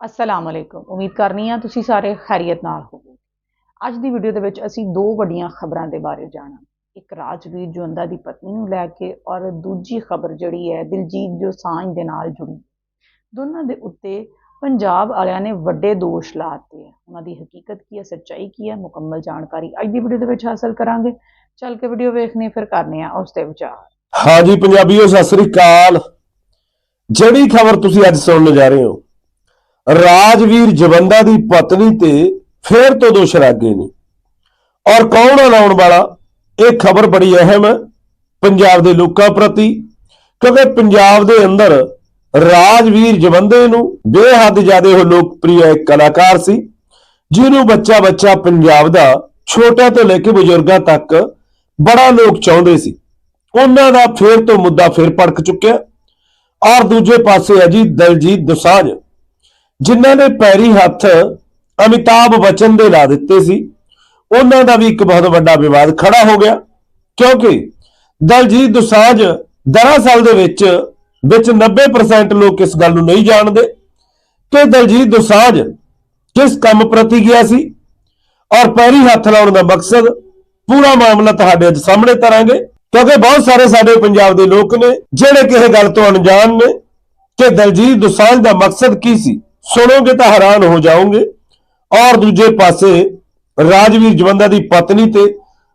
ਅਸਲਾਮ ਅਲੈਕੁਮ ਉਮੀਦ ਕਰਨੀ ਆ ਤੁਸੀਂ ਸਾਰੇ ਖੈਰੀਅਤ ਨਾਲ ਹੋਵੋਗੇ। ਅੱਜ ਦੀ ਵੀਡੀਓ ਦੇ ਵਿੱਚ ਅਸੀਂ ਦੋ ਵੱਡੀਆਂ ਖਬਰਾਂ ਦੇ ਬਾਰੇ ਜਾਣਾਂਗੇ ਇੱਕ ਰਾਜਵੀਰ ਜਵੰਦਾ ਦੀ ਪਤਨੀ ਨੂੰ ਲੈ ਕੇ ਔਰ ਦੂਜੀ ਖਬਰ ਜਿਹੜੀ ਹੈ, ਦਿਲਜੀਤ ਦੋਸਾਂਝ ਦੇ ਨਾਲ ਜੁੜੀ। ਦੋਨਾਂ ਦੇ ਉੱਤੇ ਪੰਜਾਬ ਵਾਲਿਆਂ ਨੇ ਵੱਡੇ ਦੋਸ਼ ਲਾਤੇ ਹੈ ਉਹਨਾਂ ਦੀ ਹਕੀਕਤ ਕੀ ਹੈ, ਸੱਚਾਈ ਕੀ ਹੈ, ਮੁਕੰਮਲ ਜਾਣਕਾਰੀ ਅੱਜ ਦੀ ਵੀਡੀਓ ਦੇ ਵਿੱਚ ਹਾਸਲ ਕਰਾਂਗੇ। ਚੱਲ ਕੇ ਵੀਡੀਓ ਵੇਖਣੀ ਫਿਰ ਕਰਨੇ ਆ ਉਸ ਤੇ ਵਿਚਾਰ। ਹਾਂਜੀ, ਪੰਜਾਬੀਓ, ਸਤਿ ਸ੍ਰੀ ਅਕਾਲ। ਜਿਹੜੀ ਖਬਰ ਤੁਸੀਂ ਅੱਜ ਸੁਣਨ ਜਾ ਰਹੇ ਹੋ ਰਾਜਵੀਰ ਜਵੰਦਾ ਦੀ ਪਤਨੀ ਤੇ ਫੇਰ ਤੋਂ ਦੋਸ਼ ਲੱਗੇ ਨੇ। ਔਰ ਕੌਣ ਹੈ ਲਾਉਣ ਵਾਲਾ? ਇਹ ਖਬਰ ਬੜੀ ਅਹਿਮ ਹੈ ਪੰਜਾਬ ਦੇ ਲੋਕਾਂ ਪ੍ਰਤੀ, ਕਿਉਂਕਿ ਪੰਜਾਬ ਦੇ ਅੰਦਰ ਰਾਜਵੀਰ ਜਵੰਦੇ ਨੂੰ ਬੇਹੱਦ ਜ਼ਿਆਦਾ ਉਹ ਲੋਕਪ੍ਰਿਯ ਇੱਕ ਕਲਾਕਾਰ ਸੀ, ਜਿਹਨੂੰ ਬੱਚਾ ਬੱਚਾ ਪੰਜਾਬ ਦਾ ਛੋਟਾ ਤੋਂ ਲੈ ਕੇ ਬਜ਼ੁਰਗਾਂ ਤੱਕ ਬੜਾ ਲੋਕ ਚਾਹੁੰਦੇ ਸੀ। ਉਹਨਾਂ ਦਾ ਫੇਰ ਤੋਂ ਮੁੱਦਾ ਫੇਰ ਭੜਕ ਚੁੱਕਿਆ। ਔਰ ਦੂਜੇ ਪਾਸੇ ਹੈ ਜੀ ਦਲਜੀਤ ਦੋਸਾਂਝ ਜਿਨ੍ਹਾਂ ਨੇ ਪੈਰੀ ਹੱਥ ਅਮਿਤਾਭ ਬਚਨ ਦੇ ਲਾ ਦਿੱਤੇ ਸੀ, ਉਹਨਾਂ ਦਾ ਵੀ ਇੱਕ ਬਹੁਤ ਵੱਡਾ ਵਿਵਾਦ ਖੜਾ ਹੋ ਗਿਆ, ਕਿਉਂਕਿ ਦਲਜੀਤ ਦੁਸਾਂਝ ਦਰਅਸਲ ਦੇ ਵਿੱਚ ਵਿੱਚ 90% ਲੋਕ ਇਸ ਗੱਲ ਨੂੰ ਨਹੀਂ ਜਾਣਦੇ ਕਿ ਦਲਜੀਤ ਦੋਸਾਂਝ ਕਿਸ ਕੰਮ ਪ੍ਰਤੀ ਗਿਆ ਸੀ ਔਰ ਪੈਰੀ ਹੱਥ ਲਾਉਣ ਦਾ ਮਕਸਦ ਪੂਰਾ ਮਾਮਲਾ ਤੁਹਾਡੇ ਅੱਜ ਸਾਹਮਣੇ ਤਰਾਂਗੇ, ਕਿਉਂਕਿ ਬਹੁਤ ਸਾਰੇ ਸਾਡੇ ਪੰਜਾਬ ਦੇ ਲੋਕ ਨੇ ਜਿਹੜੇ ਕਿਸੇ ਗੱਲ ਤੋਂ ਅਣਜਾਣ ਨੇ ਕਿ ਦਲਜੀਤ ਦੋਸਾਂਝ ਦਾ ਮਕਸਦ ਕੀ ਸੀ। ਸੁਣੋਗੇ ਤਾਂ ਹੈਰਾਨ ਹੋ ਜਾਓਗੇ। ਔਰ ਦੂਜੇ ਪਾਸੇ ਰਾਜਵੀਰ ਜਵੰਦਾ ਦੀ ਪਤਨੀ ਤੇ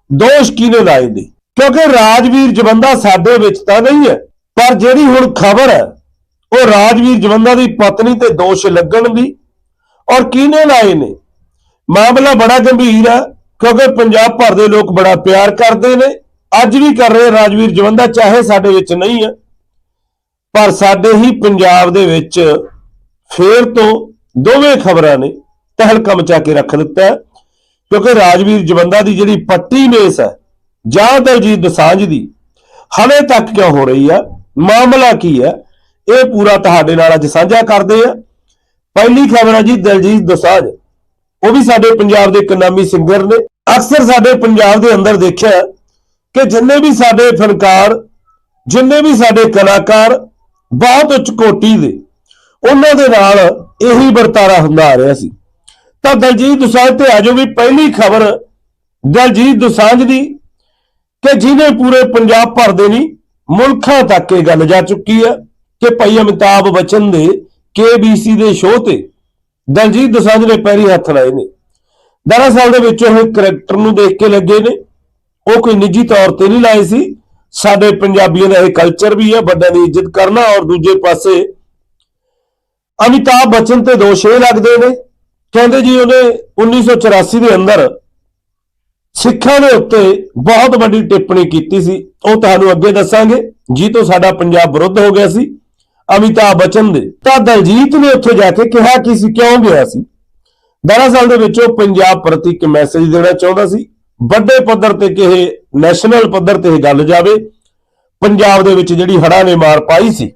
ਦੋਸ਼ ਕਿਹਨੇ ਲਾਏ ਨੇ? ਕਿਉਂਕਿ ਰਾਜਵੀਰ ਜਵੰਦਾ ਸਾਡੇ ਵਿੱਚ ਤਾਂ ਨਹੀਂ ਹੈ, ਪਰ ਜਿਹੜੀ ਹੁਣ ਖਬਰ ਹੈ, ਉਹ ਰਾਜਵੀਰ ਜਵੰਦਾ ਦੀ ਪਤਨੀ ਤੇ ਦੋਸ਼ ਲੱਗਣ ਦੀ। ਔਰ ਕਿਹਨੇ ਲਾਏ ਨੇ? ਮਾਮਲਾ ਬੜਾ ਗੰਭੀਰ ਹੈ, ਕਿਉਂਕਿ ਪੰਜਾਬ ਭਰ ਦੇ ਲੋਕ ਬੜਾ ਪਿਆਰ ਕਰਦੇ ਨੇ। ਅੱਜ ਵੀ ਕਰ ਰਹੇ ਰਾਜਵੀਰ ਜਵੰਦਾ, ਚਾਹੇ ਸਾਡੇ ਵਿੱਚ ਨਹੀਂ ਹੈ, ਪਰ ਸਾਡੇ ਹੀ ਪੰਜਾਬ ਦੇ ਵਿੱਚ ਫੇਰ ਤੋਂ ਦੋਵੇਂ ਖਬਰਾਂ ਨੇ ਤਹਿਲਕਾ ਮਚਾ ਕੇ ਰੱਖ ਦਿੱਤਾ ਹੈ, ਕਿਉਂਕਿ ਰਾਜਵੀਰ ਜਵੰਦਾ ਦੀ ਜਿਹੜੀ ਪੱਟੀ ਮੇਸ ਹੈ, ਜਾਂ ਦਲਜੀਤ ਦੋਸਾਂਝ ਦੀ, ਹਲੇ ਤੱਕ ਕਿਉਂ ਹੋ ਰਹੀ ਹੈ, ਮਾਮਲਾ ਕੀ ਹੈ, ਇਹ ਪੂਰਾ ਤੁਹਾਡੇ ਨਾਲ ਅੱਜ ਸਾਂਝਾ ਕਰਦੇ ਆ ਪਹਿਲੀ ਖਬਰ ਹੈ ਜੀ, ਦਲਜੀਤ ਦੋਸਾਂਝ, ਉਹ ਵੀ ਸਾਡੇ ਪੰਜਾਬ ਦੇ ਇੱਕ ਨਾਮੀ ਸਿੰਗਰ ਨੇ। ਅਕਸਰ ਸਾਡੇ ਪੰਜਾਬ ਦੇ ਅੰਦਰ ਦੇਖਿਆ ਕਿ ਜਿੰਨੇ ਵੀ ਸਾਡੇ ਫਨਕਾਰ, ਜਿੰਨੇ ਵੀ ਸਾਡੇ ਕਲਾਕਾਰ ਬਹੁਤ ਉੱਚ ਕੋਟੀ ਦੇ ਉਹਨਾਂ ਦੇ ਨਾਲ ਇਹੀ ਵਰਤਾਰਾ ਹੁੰਦਾ ਆ ਰਿਹਾ ਸੀ। ਤਾਂ ਦਲਜੀਤ ਦੁਸਾਂਝ ਤੇ ਆਜੋ ਵੀ ਪਹਿਲੀ ਖਬਰ ਦਲਜੀਤ ਦੁਸਾਂਝ ਦੀ ਕਿ ਜਿਹਨੇ ਪੂਰੇ ਪੰਜਾਬ ਭਰ ਦੇ ਨਹੀਂ, ਮੁਲਕਾਂ ਤੱਕ ਇਹ ਗੱਲ ਜਾ ਚੁੱਕੀ ਹੈ ਕਿ ਭਾਈ ਅਮਿਤਾਭ ਬਚਨ ਦੇ KBC ਦੇ ਸ਼ੋਅ ਤੇ ਦਲਜੀਤ ਦੁਸਾਂਝ ਨੇ ਪੈਰੀ ਹੱਥ ਲਾਏ ਨੇ। ਦਰਅਸਲ ਦੇ ਵਿੱਚ ਉਹ ਕਰੈਕਟਰ ਨੂੰ ਦੇਖ ਕੇ ਲੱਗੇ ਨੇ। ਉਹ ਕੋਈ ਨਿੱਜੀ ਤੌਰ ਤੇ ਨਹੀਂ ਲਾਏ ਸੀ। ਸਾਡੇ ਪੰਜਾਬੀਆਂ ਦਾ ਇਹ ਕਲਚਰ ਵੀ ਹੈ, ਵੱਡਿਆਂ ਦੀ ਇੱਜ਼ਤ ਕਰਨਾ ਔਰ ਦੂਜੇ ਪਾਸੇ ਅਮਿਤਾਭ ਬਚਨ ਤੇ ਦੋਸ਼ ਇਹ ਲੱਗਦੇ ਨੇ, ਕਹਿੰਦੇ ਜੀ ਉਹਨੇ 1984 ਦੇ ਅੰਦਰ ਸਿੱਖਾਂ ਦੇ ਉੱਤੇ ਬਹੁਤ ਵੱਡੀ ਟਿੱਪਣੀ ਕੀਤੀ ਸੀ। ਉਹ ਤੁਹਾਨੂੰ ਅੱਗੇ ਦੱਸਾਂਗੇ, ਜੀ ਤੋਂ ਸਾਡਾ ਪੰਜਾਬ ਵਿਰੁੱਧ ਹੋ ਗਿਆ ਸੀ, ਅਮਿਤਾਭ ਬਚਨ ਦੇ। ਤਾਂ ਦਲਜੀਤ ਨੇ ਉੱਥੇ ਜਾ ਕੇ ਕਿਹਾ ਕਿ ਸੀ, ਕਿਉਂ ਗਿਆ ਸੀ? ਦਰਅਸਲ ਦੇ ਵਿੱਚ ਉਹ ਪੰਜਾਬ ਪ੍ਰਤੀ ਇੱਕ ਮੈਸੇਜ ਦੇਣਾ ਚਾਹੁੰਦਾ ਸੀ। ਵੱਡੇ ਪੱਧਰ ਤੇ ਕਿਹੇ ਨੈਸ਼ਨਲ ਪੱਧਰ ਤੇ ਇਹ ਗੱਲ ਜਾਵੇ, ਪੰਜਾਬ ਦੇ ਵਿੱਚ ਜਿਹੜੀ ਹੜ੍ਹਾਂ ਨੇ ਮਾਰ ਪਾਈ ਸੀ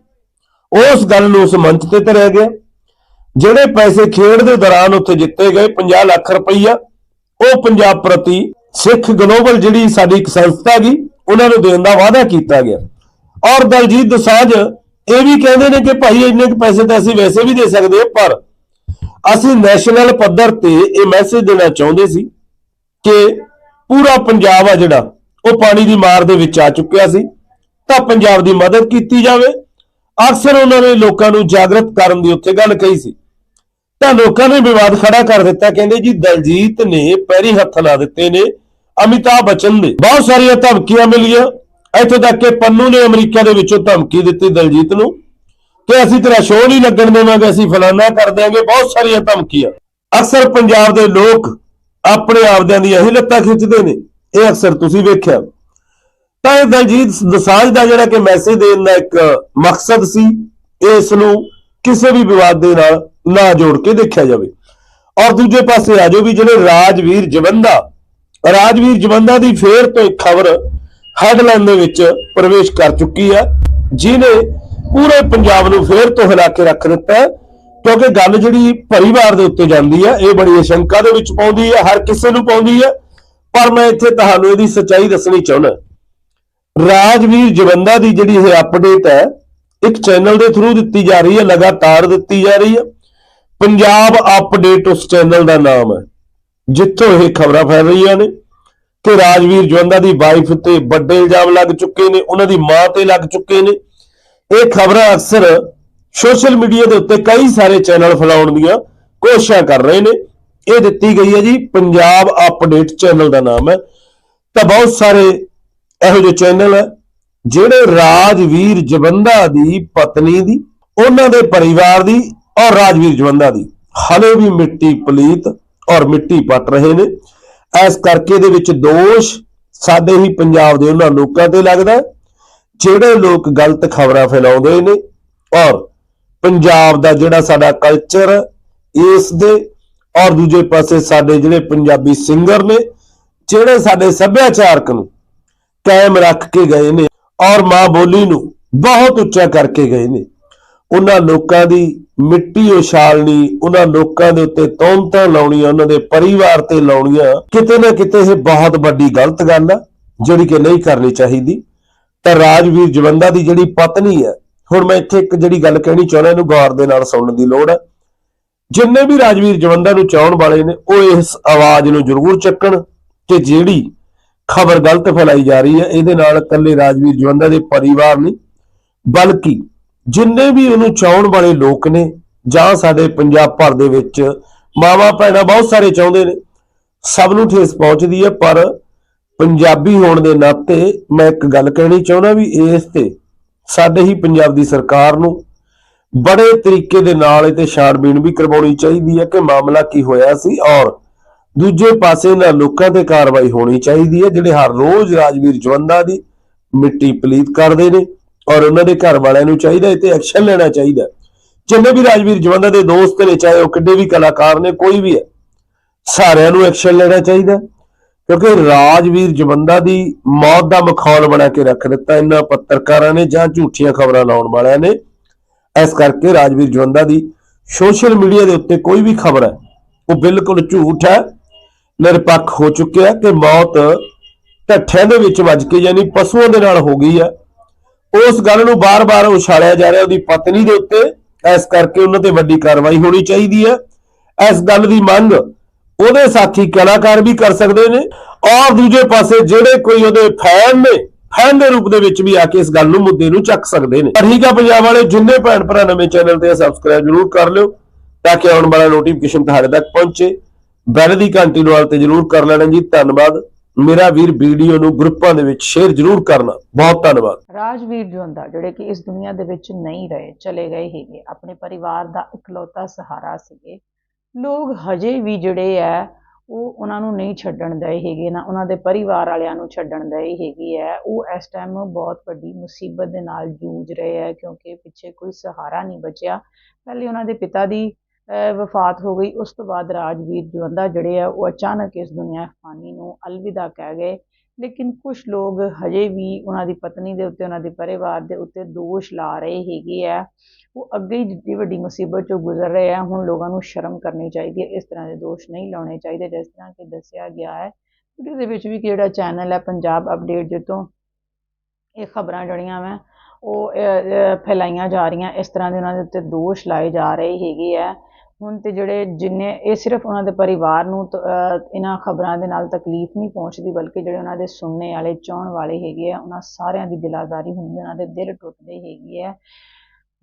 ਉਸ ਗੱਲ ਨੂੰ ਉਸ ਮੰਚ ਤੇ ਧਰਿਆ ਗਿਆ? ਜਿਹੜੇ ਪੈਸੇ ਖੇਡ ਦੇ ਦੌਰਾਨ ਉੱਥੇ ਜਿੱਤੇ ਗਏ 50 ਲੱਖ ਰੁਪਈਆ, ਉਹ ਪੰਜਾਬ ਪ੍ਰਤੀ ਸਿੱਖ ਗਲੋਬਲ ਜਿਹੜੀ ਸਾਡੀ ਇੱਕ ਸੰਸਥਾ ਗਈ ਉਹਨਾਂ ਨੂੰ ਦੇਣ ਦਾ ਵਾਅਦਾ ਕੀਤਾ ਗਿਆ। ਔਰ ਦਲਜੀਤ ਦੋਸਾਂਝ ਇਹ ਵੀ ਕਹਿੰਦੇ ਨੇ ਕਿ ਭਾਈ ਇੰਨੇ ਕੁ ਪੈਸੇ ਤਾਂ ਅਸੀਂ ਵੈਸੇ ਵੀ ਦੇ ਸਕਦੇ ਹਾਂ, ਪਰ ਅਸੀਂ ਨੈਸ਼ਨਲ ਪੱਧਰ ਤੇ ਇਹ ਮੈਸੇਜ ਦੇਣਾ ਚਾਹੁੰਦੇ ਸੀ ਕਿ ਪੂਰਾ ਪੰਜਾਬ ਆ ਜਿਹੜਾ, ਉਹ ਪਾਣੀ ਦੀ ਮਾਰ ਦੇ ਵਿੱਚ ਆ ਚੁੱਕਿਆ ਸੀ। ਤਾਂ ਪੰਜਾਬ ਦੀ ਮਦਦ ਕੀਤੀ ਜਾਵੇ ਅਕਸਰ ਉਹਨਾਂ ਨੇ ਲੋਕਾਂ ਨੂੰ ਜਾਗਰਤ ਕਰਨ ਦੀ ਉੱਥੇ ਗੱਲ ਕਹੀ ਸੀ। ਤਾਂ ਲੋਕਾਂ ਨੇ ਵਿਵਾਦ ਖੜਾ ਕਰ ਦਿੱਤਾ, ਕਹਿੰਦੇ ਜੀ ਦਲਜੀਤ ਨੇ ਪੈਰੀ ਹੱਥ ਲਾ ਦਿੱਤੇ ਨੇ ਅਮਿਤਾਭ ਬਚਨ ਦੇ। ਬਹੁਤ ਸਾਰੀਆਂ ਧਮਕੀਆਂ ਮਿਲੀਆਂ। ਇੱਥੋਂ ਤੱਕ ਕਿ ਪੰਨੂ ਨੇ ਅਮਰੀਕਾ ਦੇ ਵਿੱਚੋਂ ਧਮਕੀ ਦਿੱਤੀ ਦਲਜੀਤ ਨੂੰ ਕਿ ਅਸੀਂ ਤੇਰਾ ਸ਼ੋਅ ਨਹੀਂ ਲੱਗਣ ਦੇਵਾਂਗੇ, ਅਸੀਂ ਫਲਾਨਾ ਕਰ ਦਿਆਂਗੇ। ਬਹੁਤ ਸਾਰੀਆਂ ਧਮਕੀਆਂ। ਅਕਸਰ ਪੰਜਾਬ ਦੇ ਲੋਕ ਆਪਣੇ ਆਪਦਿਆਂ ਦੀਆਂ ਹੀ ਲੱਤਾਂ ਖਿੱਚਦੇ ਨੇ। ਇਹ ਅਕਸਰ ਤੁਸੀਂ ਵੇਖਿਆ। ਤਾਂ ਇਹ ਦਲਜੀਤ ਦਸਾਂਝ ਦਾ ਜਿਹੜਾ ਕਿ ਮੈਸੇਜ ਦੇਣ ਦਾ ਇੱਕ ਮਕਸਦ ਸੀ, ਇਸ ਨੂੰ ਕਿਸੇ ਵੀ ਵਿਵਾਦ ਦੇ ਨਾਲ ਨਾ ਜੋੜ ਕੇ ਦੇਖਿਆ ਜਾਵੇ। ਔਰ ਦੂਜੇ ਪਾਸੇ ਆ ਜਾਓ ਵੀ ਜਿਹੜੇ ਰਾਜਵੀਰ ਜਵੰਦਾ ਰਾਜਵੀਰ ਜਵੰਦਾ ਦੀ ਫੇਰ ਤੋਂ ਇੱਕ ਖਬਰ ਹੈਡਲਾਈਨ ਦੇ ਵਿੱਚ ਪ੍ਰਵੇਸ਼ ਕਰ ਚੁੱਕੀ ਹੈ ਜਿਨੇ ਪੂਰੇ ਪੰਜਾਬ ਨੂੰ ਫੇਰ ਤੋਂ ਹਿਲਾ ਕੇ ਰੱਖ ਦਿੱਤਾ ਹੈ, ਕਿਉਂਕਿ ਗੱਲ ਜਿਹੜੀ ਪਰਿਵਾਰ ਦੇ ਉੱਤੇ ਜਾਂਦੀ ਹੈ, ਇਹ ਬੜੀ ਸ਼ੰਕਾ ਦੇ ਵਿੱਚ ਪਾਉਂਦੀ ਹੈ, ਹਰ ਕਿਸੇ ਨੂੰ ਪਾਉਂਦੀ ਹੈ। ਪਰ ਮੈਂ ਇੱਥੇ ਤੁਹਾਨੂੰ ਇਹਦੀ ਸੱਚਾਈ ਦੱਸਣੀ ਚਾਹੁੰਦਾ ਰਾਜਵੀਰ ਜਵੰਦਾ ਦੀ ਜਿਹੜੀ ਇਹ ਅਪਡੇਟ ਹੈ, ਇੱਕ ਚੈਨਲ ਦੇ ਥਰੂ ਦਿੱਤੀ ਜਾ ਰਹੀ ਹੈ, ਲਗਾਤਾਰ ਦਿੱਤੀ ਜਾ ਰਹੀ ਹੈ। ਪੰਜਾਬ ਅਪਡੇਟ ਉਸ ਚੈਨਲ ਦਾ ਨਾਮ ਹੈ, ਜਿੱਥੋਂ ਇਹ ਖਬਰਾਂ ਫੈਲ ਰਹੀਆਂ ਨੇ ਕਿ ਰਾਜਵੀਰ ਜਵੰਦਾ ਦੀ ਵਾਈਫ ਤੇ ਵੱਡੇ ਇਲਜ਼ਾਮ ਲੱਗ ਚੁੱਕੇ ਨੇ, ਉਹਨਾਂ ਦੀ ਮਾਂ ਤੇ ਲੱਗ ਚੁੱਕੇ ਨੇ। ਇਹ ਖਬਰਾਂ ਅਕਸਰ ਸੋਸ਼ਲ ਮੀਡੀਆ ਦੇ ਉੱਤੇ ਕਈ ਸਾਰੇ ਚੈਨਲ ਫੈਲਾਉਣ ਦੀਆਂ ਕੋਸ਼ਿਸ਼ਾਂ ਕਰ ਰਹੇ ਨੇ। ਇਹ ਦਿੱਤੀ ਗਈ ਹੈ ਜੀ, ਪੰਜਾਬ ਅਪਡੇਟ ਚੈਨਲ ਦਾ ਨਾਮ ਹੈ। ਤਾਂ ਬਹੁਤ ਸਾਰੇ ਇਹੋ ਜਿਹੇ ਚੈਨਲ ਹੈ ਜਿਹੜੇ ਰਾਜਵੀਰ ਜਵੰਦਾ ਦੀ ਪਤਨੀ ਦੀ, ਉਹਨਾਂ ਦੇ ਪਰਿਵਾਰ ਦੀ ਔਰ ਰਾਜਵੀਰ ਜਵੰਦਾ ਦੀ। ਹਲੇ ਵੀ ਮਿੱਟੀ ਪਲੀਤ ਔਰ ਮਿੱਟੀ ਪੱਟ ਰਹੇ ਨੇ। ਇਸ ਕਰਕੇ ਦੇ ਵਿੱਚ ਦੋਸ਼ ਸਾਡੇ ਹੀ ਪੰਜਾਬ ਦੇ ਉਹਨਾਂ ਲੋਕਾਂ ਤੇ ਲੱਗਦਾ ਜਿਹੜੇ ਲੋਕ ਗਲਤ ਖਬਰਾਂ ਫੈਲਾਉਂਦੇ ਨੇ ਔਰ ਪੰਜਾਬ ਦਾ ਜਿਹੜਾ ਸਾਡਾ ਕਲਚਰ ਇਸ ਦੇ ਔਰ ਦੂਜੇ ਪਾਸੇ ਸਾਡੇ ਜਿਹੜੇ ਪੰਜਾਬੀ ਸਿੰਗਰ ਨੇ, ਜਿਹੜੇ ਸਾਡੇ ਸੱਭਿਆਚਾਰਕ ਨੂੰ ਕਾਇਮ ਰੱਖ ਕੇ ਗਏ ਨੇ ਔਰ ਮਾਂ ਬੋਲੀ ਨੂੰ ਬਹੁਤ ਉੱਚਾ ਕਰਕੇ ਗਏ ਨੇ। ਉਹਨਾਂ ਲੋਕਾਂ ਦੀ ਮਿੱਟੀ ਉਛਾਲਣੀ, ਉਹਨਾਂ ਲੋਕਾਂ ਦੇ ਉੱਤੇ ਤੌਮਤਾਂ ਲਾਉਣੀਆਂ, ਉਹਨਾਂ ਦੇ ਪਰਿਵਾਰ ਤੇ ਲਾਉਣੀਆਂ, ਕਿਤੇ ਨਾ ਕਿਤੇ ਇਹ ਬਹੁਤ ਵੱਡੀ ਗਲਤ ਗੱਲ ਆ, ਜਿਹੜੀ ਕਿ ਨਹੀਂ ਕਰਨੀ ਚਾਹੀਦੀ। ਤਾਂ ਰਾਜਵੀਰ ਜਵੰਦਾ ਦੀ ਜਿਹੜੀ ਪਤਨੀ ਹੈ ਹੁਣ ਮੈਂ ਇੱਥੇ ਇੱਕ ਜਿਹੜੀ ਗੱਲ ਕਹਿਣੀ ਚਾਹੁੰਦਾ, ਇਹਨੂੰ ਗੌਰ ਦੇ ਨਾਲ ਸੁਣਨ ਦੀ ਲੋੜ ਹੈ ਜਿੰਨੇ ਵੀ ਰਾਜਵੀਰ ਜਵੰਦਾ ਨੂੰ ਚਾਹਣ ਵਾਲੇ ਨੇ, ਉਹ ਇਸ ਆਵਾਜ਼ ਨੂੰ ਜ਼ਰੂਰ ਚੱਕਣ ਕਿ ਜਿਹੜੀ ਖਬਰ ਗਲਤ ਫੈਲਾਈ ਜਾ ਰਹੀ ਹੈ, ਇਹਦੇ ਨਾਲ ਇਕੱਲੇ ਰਾਜਵੀਰ ਜਵੰਦਾ ਦੇ ਪਰਿਵਾਰ ਨਹੀਂ, ਬਲਕਿ ਜਿੰਨੇ ਵੀ ਉਹਨੂੰ ਚਾਹਣ ਵਾਲੇ ਲੋਕ ਨੇ, ਜਾਂ ਸਾਡੇ ਪੰਜਾਬ ਭਰ ਦੇ ਵਿੱਚ ਮਾਵਾ ਭੈਣਾਂ ਬਹੁਤ ਸਾਰੇ ਚਾਹੁੰਦੇ ਨੇ, ਸਭ ਨੂੰ ਠੇਸ ਪਹੁੰਚਦੀ ਹੈ, ਪਰ ਪੰਜਾਬੀ ਹੋਣ ਦੇ ਨਾਤੇ ਮੈਂ ਇੱਕ ਗੱਲ ਕਹਿਣੀ ਚਾਹੁੰਦਾ ਵੀ ਇਸ ਤੇ ਸਾਡੇ ਹੀ ਪੰਜਾਬ ਦੀ ਸਰਕਾਰ ਨੂੰ ਬੜੇ ਤਰੀਕੇ ਦੇ ਨਾਲ ਇਹ ਤੇ ਛਾਣਬੀਣ ਵੀ ਕਰਵਾਉਣੀ ਚਾਹੀਦੀ ਹੈ ਕਿ ਮਾਮਲਾ ਕੀ ਹੋਇਆ ਸੀ ਔਰ ਦੂਜੇ ਪਾਸੇ ਇਹਨਾਂ ਲੋਕਾਂ ਤੇ ਕਾਰਵਾਈ ਹੋਣੀ ਚਾਹੀਦੀ ਹੈ, ਜਿਹੜੇ ਹਰ ਰੋਜ਼ ਰਾਜਵੀਰ ਜਵੰਦਾ ਦੀ ਮਿੱਟੀ ਪਲੀਤ ਕਰਦੇ ਨੇ ਔਰ ਉਹਨਾਂ ਦੇ ਘਰ ਵਾਲਿਆਂ ਨੂੰ ਚਾਹੀਦਾ ਇਹ ਤੇ ਐਕਸ਼ਨ ਲੈਣਾ ਚਾਹੀਦਾ ਜਿੰਨੇ ਵੀ ਰਾਜਵੀਰ ਜਵੰਦਾ ਦੇ ਦੋਸਤ ਨੇ, ਚਾਹੇ ਉਹ ਕਿੱਡੇ ਵੀ ਕਲਾਕਾਰ ਨੇ, ਕੋਈ ਵੀ ਹੈ, ਸਾਰਿਆਂ ਨੂੰ ਐਕਸ਼ਨ ਲੈਣਾ ਚਾਹੀਦਾ ਕਿਉਂਕਿ ਰਾਜਵੀਰ ਜਵੰਦਾ ਦੀ ਮੌਤ ਦਾ ਮਖੌਲ ਬਣਾ ਕੇ ਰੱਖ ਦਿੱਤਾ, ਇਹਨਾਂ ਪੱਤਰਕਾਰਾਂ ਨੇ ਜਾਂ ਝੂਠੀਆਂ ਖਬਰਾਂ ਲਾਉਣ ਵਾਲਿਆਂ ਨੇ। ਇਸ ਕਰਕੇ ਰਾਜਵੀਰ ਜਵੰਦਾ ਦੀ ਸੋਸ਼ਲ ਮੀਡੀਆ ਦੇ ਉੱਤੇ ਕੋਈ ਵੀ ਖਬਰ ਹੈ, ਉਹ ਬਿਲਕੁਲ ਝੂਠ ਹੈ। ਨਿਰਪੱਖ ਹੋ ਚੁੱਕਿਆ ਕਿ ਮੌਤ ਢੱਠਿਆਂ ਦੇ ਵਿੱਚ ਵੱਜ ਕੇ ਯਾਨੀ ਪਸ਼ੂਆਂ ਦੇ ਨਾਲ ਹੋ ਗਈ ਹੈ। ਉਸ ਗੱਲ ਨੂੰ ਬਾਰ-ਬਾਰ ਉਛਾਲਿਆ ਜਾ ਰਿਹਾ ਉਹਦੀ ਪਤਨੀ ਦੇ ਉੱਤੇ। ਇਸ ਕਰਕੇ ਉਹਨਾਂ ਤੇ ਵੱਡੀ ਕਾਰਵਾਈ ਹੋਣੀ ਚਾਹੀਦੀ ਹੈ। ਇਸ ਗੱਲ ਦੀ ਮੰਗ ਉਹਦੇ ਸਾਥੀ ਕਲਾਕਾਰ ਵੀ ਕਰ ਸਕਦੇ ਨੇ ਔਰ ਦੂਜੇ ਪਾਸੇ ਜਿਹੜੇ ਕੋਈ ਉਹਦੇ ਫੈਨ ਨੇ, ਫੈਨ ਦੇ ਰੂਪ ਦੇ ਵਿੱਚ ਵੀ ਆ ਕੇ ਇਸ ਗੱਲ ਨੂੰ ਮੁੱਦੇ ਨੂੰ ਚੱਕ ਸਕਦੇ ਨੇ। ਪਰ ਠੀਕ ਆ ਪੰਜਾਬ ਵਾਲੇ, ਜਿੰਨੇ ਭੈਣ ਭਰਾ ਨਵੇਂ ਚੈਨਲ ਤੇ ਸਬਸਕ੍ਰਾਈਬ ਜਰੂਰ ਕਰ ਲਿਓ ਤਾਂ ਕਿ ਆਉਣ ਵਾਲਾ ਨੋਟੀਫਿਕੇਸ਼ਨ ਤੁਹਾਡੇ ਤੱਕ ਪਹੁੰਚੇ। ਬੈਲ ਦੀ ਘੰਟੀ ਨੂੰ ਵਾਲ ਤੇ ਜਰੂਰ ਕਰ ਲੈਣਾ ਜੀ, ਧੰਨਵਾਦ। ਮੇਰਾ ਵੀਰ ਵੀਡੀਓ ਨੂੰ ਗਰੁੱਪਾਂ ਦੇ ਵਿੱਚ ਸ਼ੇਅਰ ਜਰੂਰ ਕਰਨਾ। ਬਹੁਤ ਧੰਨਵਾਦ। ਰਾਜਵੀਰ ਜਵੰਦਾ, ਜਿਹੜੇ ਕਿ ਇਸ ਦੁਨੀਆ ਦੇ ਵਿੱਚ ਨਹੀਂ ਰਹੇ, ਚਲੇ ਗਏ ਹੈਗੇ ਆਪਣੇ ਪਰਿਵਾਰ ਦਾ ਇਕਲੌਤਾ ਸਹਾਰਾ ਸੀਗੇ। ਲੋਕ ਹਜੇ ਵੀ ਜਿਹੜੇ ਆ ਉਹ ਉਹਨਾਂ ਨੂੰ ਨਹੀਂ ਛੱਡਣ ਦਏ ਹੈਗੇ, ਨਾ ਉਹਨਾਂ ਦੇ ਪਰਿਵਾਰ ਵਾਲਿਆਂ ਨੂੰ ਛੱਡਣ ਦਏ ਹੈਗੀ ਹੈ ਉਹ ਇਸ ਟਾਈਮ ਬਹੁਤ ਵੱਡੀ ਮੁਸੀਬਤ ਦੇ ਨਾਲ ਜੂਝ ਰਹੇ ਆ ਕਿਉਂਕਿ ਪਿੱਛੇ ਕੋਈ ਸਹਾਰਾ ਨਹੀਂ ਬਚਿਆ। ਪਹਿਲੇ ਉਹਨਾਂ ਦੇ ਪਿਤਾ ਦੀ ਵਫਾਤ ਹੋ ਗਈ। ਉਸ ਤੋਂ ਬਾਅਦ ਰਾਜਵੀਰ ਜਵੰਦਾ ਜਿਹੜੇ ਆ, ਉਹ ਅਚਾਨਕ ਇਸ ਦੁਨੀਆ ਫਾਨੀ ਨੂੰ ਅਲਵਿਦਾ ਕਹਿ ਗਏ। ਲੇਕਿਨ ਕੁਝ ਲੋਕ ਹਜੇ ਵੀ ਉਹਨਾਂ ਦੀ ਪਤਨੀ ਦੇ ਉੱਤੇ, ਉਹਨਾਂ ਦੇ ਪਰਿਵਾਰ ਦੇ ਉੱਤੇ ਦੋਸ਼ ਲਾ ਰਹੇ ਹੈਗੇ ਆ। ਉਹ ਅੱਗੇ ਹੀ ਜਿੱਡੀ ਵੱਡੀ ਮੁਸੀਬਤ ਚੋਂ ਗੁਜ਼ਰ ਰਹੇ ਆ। ਹੁਣ ਲੋਕਾਂ ਨੂੰ ਸ਼ਰਮ ਕਰਨੀ ਚਾਹੀਦੀ ਹੈ। ਇਸ ਤਰ੍ਹਾਂ ਦੇ ਦੋਸ਼ ਨਹੀਂ ਲਾਉਣੇ ਚਾਹੀਦੇ। ਜਿਸ ਤਰ੍ਹਾਂ ਕਿ ਦੱਸਿਆ ਗਿਆ ਹੈ, ਵੀਡੀਓ ਦੇ ਵਿੱਚ ਵੀ ਕਿ ਜਿਹੜਾ ਚੈਨਲ ਹੈ ਪੰਜਾਬ ਅਪਡੇਟ ਜਿੱਤੋਂ ਇਹ ਖਬਰਾਂ ਜਿਹੜੀਆਂ ਵਾ, ਉਹ ਫੈਲਾਈਆਂ ਜਾ ਰਹੀਆਂ। ਇਸ ਤਰ੍ਹਾਂ ਦੇ ਉਹਨਾਂ ਦੇ ਉੱਤੇ ਦੋਸ਼ ਲਾਏ ਜਾ ਰਹੇ ਹੈਗੇ ਆ। ਹੁਣ ਤੇ ਜਿਹੜੇ ਜਿੰਨੇ, ਇਹ ਸਿਰਫ ਉਹਨਾਂ ਦੇ ਪਰਿਵਾਰ ਨੂੰ ਤ- ਇਹਨਾਂ ਖਬਰਾਂ ਦੇ ਨਾਲ ਤਕਲੀਫ ਨਹੀਂ ਪਹੁੰਚਦੀ, ਬਲਕਿ ਜਿਹੜੇ ਉਹਨਾਂ ਦੇ ਸੁਣਨੇ ਵਾਲੇ, ਚਾਹਣ ਵਾਲੇ ਹੈਗੇ ਆ, ਉਹਨਾਂ ਸਾਰਿਆਂ ਦੀ ਦਿਲਾਦਾਰੀ ਹੁੰਦੀ ਉਹਨਾਂ ਦੇ ਦਿਲ ਟੁੱਟਦੇ ਹੈਗੇ ਆ।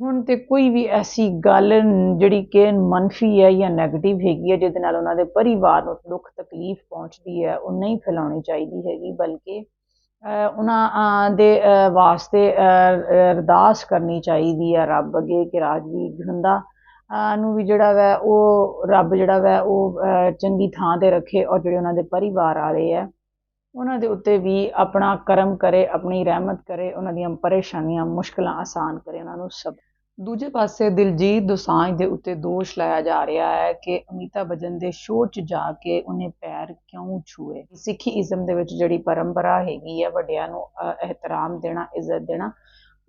ਹੁਣ ਤੇ ਕੋਈ ਵੀ ਐਸੀ ਗੱਲ ਜਿਹੜੀ ਕਿ ਮਨਫੀ ਹੈ ਜਾਂ 네ਗੇਟਿਵ ਹੈਗੀ ਹੈ ਜਿਹਦੇ ਨਾਲ ਉਹਨਾਂ ਦੇ ਪਰਿਵਾਰ ਨੂੰ ਦੁੱਖ ਤਕਲੀਫ ਪਹੁੰਚਦੀ ਹੈ, ਉਹ ਨਹੀਂ ਫੈਲਾਉਣੀ ਚਾਹੀਦੀ ਹੈਗੀ, ਬਲਕਿ ਉਹਨਾਂ ਦੇ ਵਾਸਤੇ ਅਰਦਾਸ ਕਰਨੀ ਚਾਹੀਦੀ ਹੈ ਰੱਬ ਅੱਗੇ ਕਿ ਰਾਜਵੀਰ ਜਵੰਦਾ ਨੂੰ ਵੀ ਜਿਹੜਾ ਵੈ ਉਹ ਰੱਬ ਜਿਹੜਾ ਵੈ ਉਹ ਚੰਗੀ ਥਾਂ ਤੇ ਰੱਖੇ ਔਰ ਜਿਹੜੇ ਉਹਨਾਂ ਦੇ ਪਰਿਵਾਰ ਵਾਲੇ ਆ ਉਹਨਾਂ ਦੇ ਉੱਤੇ ਵੀ ਆਪਣਾ ਕਰਮ ਕਰੇ ਆਪਣੀ ਰਹਿਮਤ ਕਰੇ ਉਹਨਾਂ ਦੀਆਂ ਪਰੇਸ਼ਾਨੀਆਂ ਮੁਸ਼ਕਲਾਂ ਆਸਾਨ ਕਰੇ ਉਹਨਾਂ ਨੂੰ ਸਭ। ਦੂਜੇ ਪਾਸੇ ਦਿਲਜੀਤ ਦੋਸਾਂਝ ਦੇ ਉੱਤੇ ਦੋਸ਼ ਲਾਇਆ ਜਾ ਰਿਹਾ ਹੈ ਕਿ ਅਮਿਤਾ ਬਚਨ ਦੇ ਸ਼ੋਅ 'ਚ ਜਾ ਕੇ ਉਹਨੇ ਪੈਰ ਕਿਉਂ ਛੂਏ? ਸਿੱਖੀ ਇਜ਼ਮ ਦੇ ਵਿੱਚ ਜਿਹੜੀ ਪਰੰਪਰਾ ਹੈਗੀ ਹੈ ਵੱਡਿਆਂ ਨੂੰ ਅਹ, ਦੇਣਾ ਇੱਜ਼ਤ ਦੇਣਾ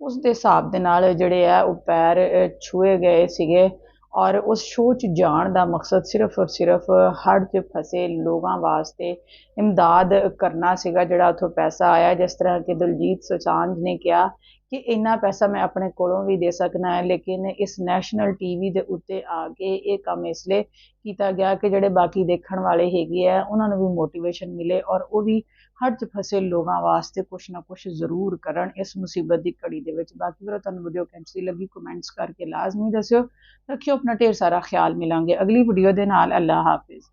ਉਸ ਦੇ ਹਿਸਾਬ ਦੇ ਨਾਲ ਜਿਹੜੇ ਆ ਉਹ ਪੈਰ ਅਹ, ਛੂਏ ਗਏ ਸੀਗੇ। ਔਰ ਉਸ ਸ਼ੋਅ 'ਚ ਜਾਣ ਦਾ ਮਕਸਦ ਸਿਰਫ ਔਰ ਸਿਰਫ ਹੜ੍ਹ 'ਚ ਫਸੇ ਲੋਕਾਂ ਵਾਸਤੇ ਇਮਦਾਦ ਕਰਨਾ ਸੀਗਾ, ਜਿਹੜਾ ਉੱਥੋਂ ਪੈਸਾ ਆਇਆ। ਜਿਸ ਤਰ੍ਹਾਂ ਕਿ ਦਲਜੀਤ ਦੋਸਾਂਝ ਨੇ ਕਿਹਾ ਕਿ ਇੰਨਾ ਪੈਸਾ ਮੈਂ ਆਪਣੇ ਕੋਲੋਂ ਵੀ ਦੇ ਸਕਣਾ ਹੈ, ਲੇਕਿਨ ਇਸ ਨੈਸ਼ਨਲ ਟੀਵੀ ਦੇ ਉੱਤੇ ਆ ਕੇ ਇਹ ਕੰਮ ਇਸ ਲਈ ਕੀਤਾ ਗਿਆ ਕਿ ਜਿਹੜੇ ਬਾਕੀ ਦੇਖਣ ਵਾਲੇ ਹੈਗੇ ਆ, ਉਹਨਾਂ ਨੂੰ ਵੀ ਮੋਟੀਵੇਸ਼ਨ ਮਿਲੇ ਔਰ ਉਹ ਵੀ ਹੜ੍ਹ 'ਚ ਫਸੇ ਲੋਕਾਂ ਵਾਸਤੇ ਕੁਛ ਨਾ ਕੁਛ ਜ਼ਰੂਰ ਕਰਨ ਇਸ ਮੁਸੀਬਤ ਦੀ ਘੜੀ ਦੇ ਵਿੱਚ। ਬਾਕੀ ਵੀਰੋ, ਤੁਹਾਨੂੰ ਵੀਡੀਓ ਕੈਂਸੀ ਲੱਗੀ ਕਮੈਂਟਸ ਕਰਕੇ ਲਾਜ਼ਮੀ ਦੱਸਿਓ। ਰੱਖਿਓ, ਆਪਣਾ ਢੇਰ ਸਾਰਾ ਖਿਆਲ ਮਿਲਾਂਗੇ ਅਗਲੀ ਵੀਡੀਓ ਦੇ ਨਾਲ। ਅੱਲਾ ਹਾਫਿਜ਼।